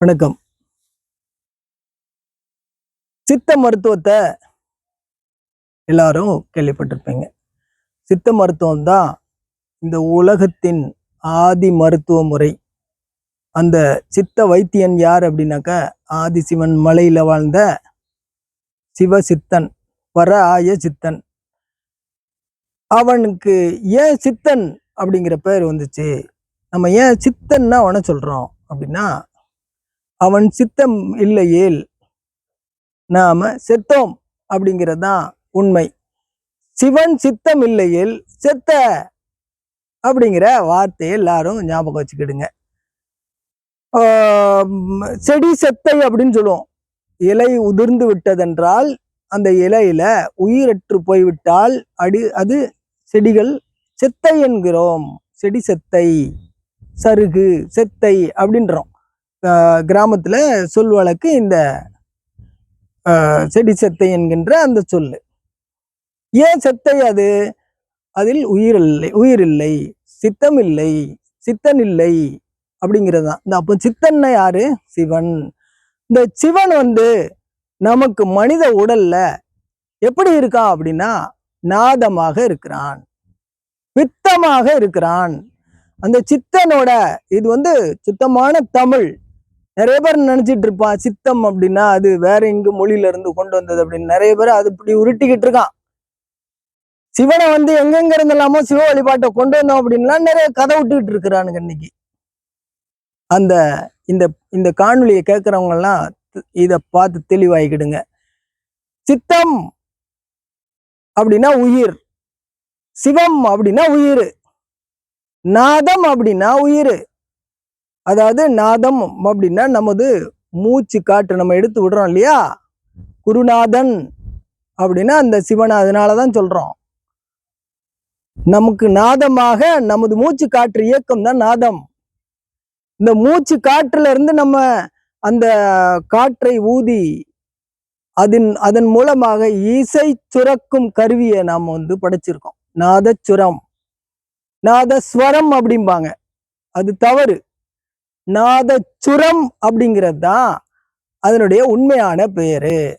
வணக்கம். சித்த மருத்துவத்தை எல்லாரும் கேள்விப்பட்டிருப்பீங்க. சித்த மருத்துவம் தான் இந்த உலகத்தின் ஆதி மருத்துவ முறை. அந்த சித்த வைத்தியன் யார் அப்படின்னாக்கா ஆதிசிவன் மலையில் வாழ்ந்த சிவ சித்தன் வர ஆய சித்தன். அவனுக்கு ஏன் சித்தன் அப்படிங்கிற பேர் வந்துச்சு? நம்ம ஏன் சித்தன்னா அவனை சொல்கிறோம் அப்படின்னா அவன் சித்தம் இல்லையேல் நாம செத்தோம் அப்படிங்கிறது தான் உண்மை. சிவன் சித்தம் இல்லையேல் செத்த அப்படிங்கிற வார்த்தையை எல்லாரும் ஞாபகம் வச்சுக்கிடுங்க. செடி செத்தை அப்படின்னு சொல்லுவோம். இலை உதிர்ந்து விட்டதென்றால் அந்த இலையில உயிரற்று போய்விட்டால் அடி அது செடிகள் செத்தை என்கிறோம். செடி செத்தை சருகு செத்தை அப்படின்றோம். கிராமத்துல சொல் வழக்கு இந்த ஆஹ் செடி செத்தை என்கின்ற அந்த சொல்லு ஏன் செத்தை அது? அதில் உயிர் இல்லை உயிர் இல்லை சித்தம் இல்லை சித்தன் இல்லை அப்படிங்கிறது தான். இந்த அப்போ சித்தன்னா யாரு? சிவன். இந்த சிவன் வந்து நமக்கு மனித உடல்ல எப்படி இருக்கான் அப்படின்னா நாதமாக இருக்கிறான் பித்தமாக இருக்கிறான். அந்த சித்தனோட இது வந்து சுத்தமான தமிழ். நிறைய பேர் நினைச்சிட்டு இருப்பான் சித்தம் அப்படின்னா அது வேற எங்க மொழியில இருந்து கொண்டு வந்தது அப்படின்னு. நிறைய பேர் அது இப்படி உருட்டிக்கிட்டு இருக்கான். சிவனை வந்து எங்கெங்க இருந்தெல்லாமோ சிவ வழிபாட்டை கொண்டு வந்தோம் அப்படின்லாம் நிறைய கதை விட்டுக்கிட்டு இருக்கிறானுங்க இன்னைக்கு. அந்த இந்த இந்த காணொலியை கேட்கறவங்க எல்லாம் இத பார்த்து தெளிவாகிக்கிடுங்க சித்தம் அப்படின்னா உயிர். சிவம் அப்படின்னா உயிர். நாதம் அப்படின்னா உயிர். அதாவது நாதம் அப்படின்னா நமது மூச்சு காற்று நம்ம எடுத்து விடுறோம் இல்லையா? குருநாதன் அப்படின்னா அந்த சிவனை அதனாலதான் சொல்கிறோம் நமக்கு நாதமாக நமது மூச்சு காற்று இயக்கம் தான் நாதம். இந்த மூச்சு காற்றுல இருந்து நம்ம அந்த காற்றை ஊதி அதன் அதன் மூலமாக இசை சுரக்கும் கருவியை நாம் வந்து படைச்சிருக்கோம். நாதச்சுரம். நாதஸ்வரம் அப்படிம்பாங்க. அது தவறு. நாதச்சுரம் அப்படிங்கிறது தான் அதனுடைய உண்மையான பேரு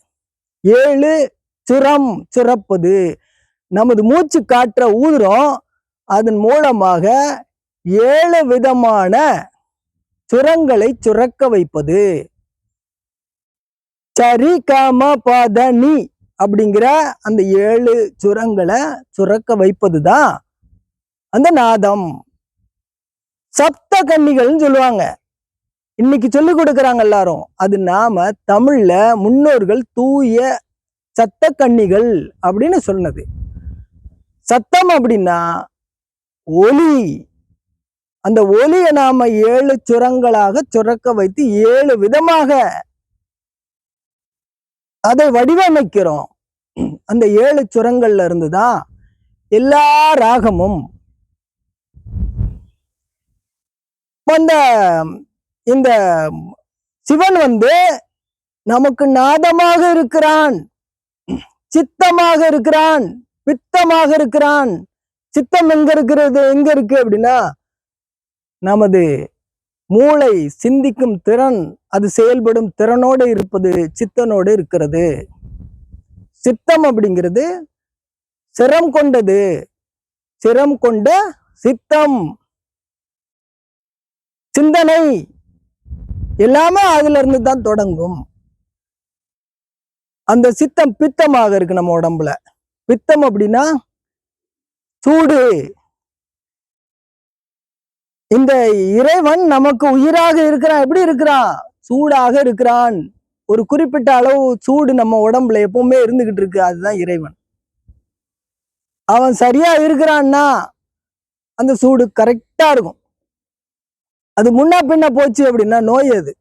ஏழு சுரம் சுரப்பது. நமது மூச்சு காற்ற ஊதுறோம். அதன் மூலமாக ஏழு விதமான சுரங்களை சுரக்க வைப்பது. சரி காம பாத நீ அப்படிங்கிற அந்த ஏழு சுரங்களை சுரக்க வைப்பது தான் அந்த நாதம். சப்த கன்னிகள்னு சொல்லுவாங்க. இன்னைக்கு சொல்லி கொடுக்குறாங்க எல்லாரும். அது நாம தமிழ்ல முன்னோர்கள் தூய சத்த கன்னிகள் அப்படின்னு சொன்னது. சத்தம் அப்படின்னா ஒலி அந்த ஒலியை நாம ஏழு சுரங்களாக சுரக்க வைத்து ஏழு விதமாக அதை வடிவமைக்கிறோம். அந்த ஏழு சுரங்கள்ல இருந்து தான் எல்லா ராகமும் அந்த இந்த சிவன் வந்து நமக்கு நாதமாக இருக்கிறான் சித்தமாக இருக்கிறான் பித்தமாக இருக்கிறான். சித்தம் எங்க இருக்கிறது? எங்க இருக்கு அப்படின்னா நமது மூளை சிந்திக்கும் திறன் அது செயல்படும் திறனோடு இருப்பது சித்தனோடு இருக்கிறது. சித்தம் அப்படிங்கிறது சிரம் கொண்டது. சிரம் கொண்ட சித்தம். சிந்தனை எல்லாமே அதுல இருந்து தான் தொடங்கும். அந்த சித்தம் பித்தமாக இருக்கு நம்ம உடம்புல. பித்தம் அப்படின்னா சூடு. இந்த இறைவன் நமக்கு உயிராக இருக்கிறான். எப்படி இருக்கிறான்? சூடாக இருக்கிறான். ஒரு குறிப்பிட்ட அளவு சூடு நம்ம உடம்புல எப்பவுமே இருந்துகிட்டு இருக்கு. அதுதான் இறைவன். அவன் சரியா இருக்கிறான்னா அந்த சூடு கரெக்டா இருக்கும். அது முன்னா பின்ன போச்சு அப்படின்னா நோய் அது.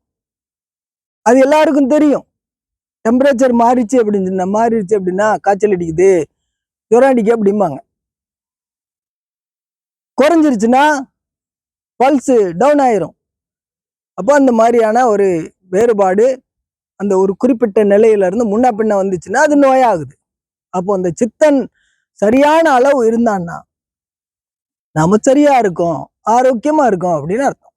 அது எல்லாருக்கும் தெரியும். டெம்பரேச்சர் மாறிச்சு அப்படின்னு சொன்னா மாறிடுச்சு அப்படின்னா காய்ச்சல் அடிக்குது ஜுரம் அடிக்க அப்படிம்பாங்க. குறைஞ்சிருச்சுன்னா பல்ஸு டவுன் ஆயிரும். அப்போ அந்த மாதிரியான ஒரு வேறுபாடு அந்த ஒரு குறிப்பிட்ட நிலையில இருந்து முன்ன பின்ன வந்துச்சுன்னா அது நோயாகுது. அப்போ அந்த சித்தன் சரியான அளவு இருந்தான்னா நம்ம சரியா இருக்கோம் ஆரோக்கியமா இருக்கோம் அப்படின்னு அர்த்தம்.